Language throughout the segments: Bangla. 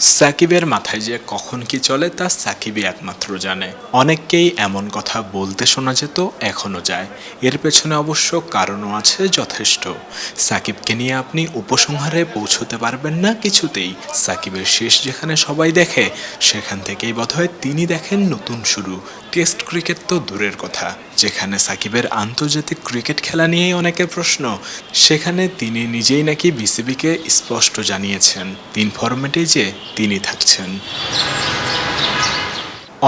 সাকিবের মাথায় যে কখন কি চলে তা সাকিবই একমাত্র জানে। অনেককেই এমন কথা বলতে শোনা যেত, এখনও যায়। এর পেছনে অবশ্য কারণও আছে যথেষ্ট। সাকিবকে নিয়ে আপনি উপসংহারে পৌঁছতে পারবেন না কিছুতেই। সাকিবের শেষ যেখানে সবাই দেখে, সেখান থেকেই বোধহয় তিনি দেখেন নতুন শুরু। টেস্ট ক্রিকেট তো দূরের কথা। যেখানে সাকিবের আন্তর্জাতিক ক্রিকেট খেলা নিয়েই অনেকের প্রশ্ন, সেখানে তিনি নিজেই নাকি বিসিবিকে স্পষ্ট জানিয়েছেন। তিন ফরম্যাটে যে তিনি থাকছেন।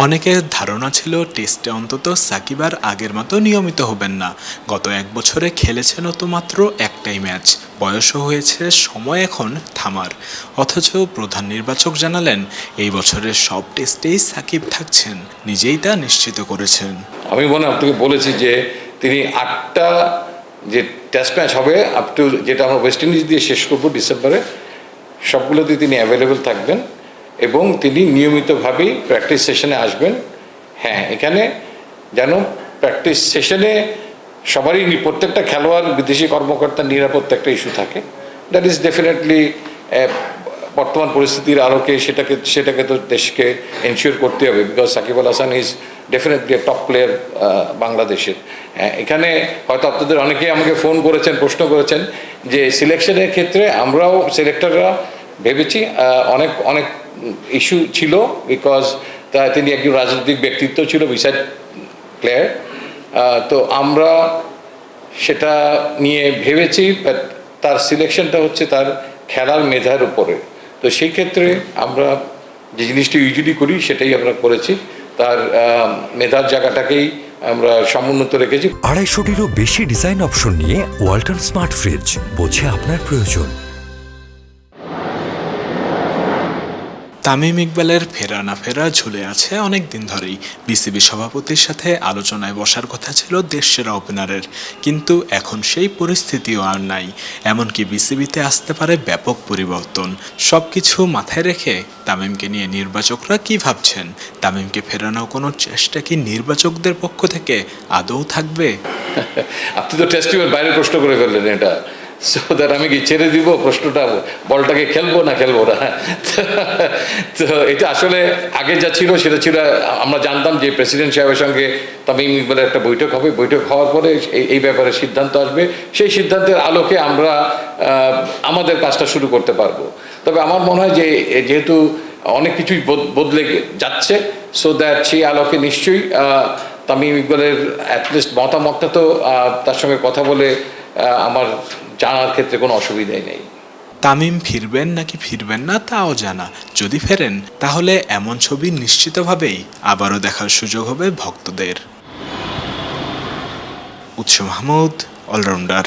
অনেকের ধারণা ছিল টেস্টে অন্তত সাকিব আর আগের মতো নিয়মিত হবেন না। গত এক বছরে খেলেছেন তো মাত্র একটাই ম্যাচ। বয়সও হয়েছে, সময় এখন থামার। অথচ প্রধান নির্বাচক জানালেন, এই বছরের সব টেস্টেই সাকিব থাকছেন, নিজেই তা নিশ্চিত করেছেন। আমি মনে আপনাকে বলেছি যে তিনি আটটা যে টেস্ট ম্যাচ হবে আপ টু যেটা আমরা ওয়েস্ট ইন্ডিজ দিয়ে শেষ করব ডিসেম্বরে সবগুলোতে তিনি অ্যাভেলেবেল থাকবেন এবং তিনি নিয়মিতভাবেই প্র্যাকটিস সেশনে আসবেন। হ্যাঁ এখানে যেন প্র্যাকটিস সেশনে সবারই প্রত্যেকটা খেলোয়াড় বিদেশি কর্মকর্তার নিরাপত্তা একটা ইস্যু থাকে। দ্যাট ইজ ডেফিনেটলি বর্তমান পরিস্থিতির আলোকে সেটাকে সেটাকে তো দেশকে এনশিওর করতে হবে because Shakib Al Hasan is definitely top player বাংলাদেশের। হ্যাঁ, এখানে হয়তো আপনাদের অনেকেই আমাকে ফোন করেছেন প্রশ্ন করেছেন যে সিলেকশনের ক্ষেত্রে আমরাও সিলেক্টররা ভেবেছি অনেক অনেক ইস্যু ছিল বিকজ তা তিনি একজন রাজনৈতিক ব্যক্তিত্ব ছিল বিসাইড প্লেয়ার তো আমরা সেটা নিয়ে ভেবেছি বাট তার সিলেকশনটা হচ্ছে তার খেলার মেধার উপরে। তো সেই ক্ষেত্রে আমরা যে জিনিসটি ইউজুয়ালি করি, সেটাই আমরা করেছি। তার মেধার জায়গাটাকেই আমরা সমুন্নত রেখেছি। আড়াইশোটিরও বেশি ডিজাইন অপশন নিয়ে ওয়ালটন স্মার্ট ফ্রিজ বোঝে আপনার প্রয়োজন। তামিম ইকবালের ফেরা না ফেরা ঝুলে আছে অনেক দিন ধরেই। বিসিবি সভাপতির সাথে আলোচনায় বসার কথা ছিল দেশসেরা ওপেনারের। কিন্তু এখন সেই পরিস্থিতিও আর নাই। এমনকি বিসিবিতে আসতে পারে ব্যাপক পরিবর্তন। সব কিছু মাথায় রেখে তামিমকে নিয়ে নির্বাচকরা কি ভাবছেন? তামিমকে ফেরানো কোনো চেষ্টা কি নির্বাচকদের পক্ষ থেকে আদৌ থাকবে? আপনি তো টেস্টিমের বাইরে প্রশ্ন করে ফেললেন এটা। সো দ্যাট আমি কি ছেড়ে দিব? প্রশ্নটা বলটাকে খেলব না খেলব না? তো এটা আসলে আগে যা ছিল সেটা ছিল, আমরা জানতাম যে প্রেসিডেন্ট সাহেবের সঙ্গে তামিম ইকবালের একটা বৈঠক হবে। বৈঠক হওয়ার পরে এই ব্যাপারে সিদ্ধান্ত আসবে। সেই সিদ্ধান্তের আলোকে আমরা আমাদের কাজটা শুরু করতে পারব। তবে আমার মনে হয় যে, যেহেতু অনেক কিছুই বদ- বদলে যাচ্ছে সো দ্যাট সেই আলোকে নিশ্চয়ই তামিম ইকবালের অ্যাটলিস্ট মতামতটা তো তার সঙ্গে কথা বলে আমার জানার ক্ষেত্রে কোনো অসুবিধাই নেই। তামিম ফিরবেন নাকি ফিরবেন না তাও জানা। যদি ফেরেন, তাহলে এমন ছবি নিশ্চিতভাবেই আবারও দেখার সুযোগ হবে ভক্তদের। উৎস মাহমুদ, অলরাউন্ডার।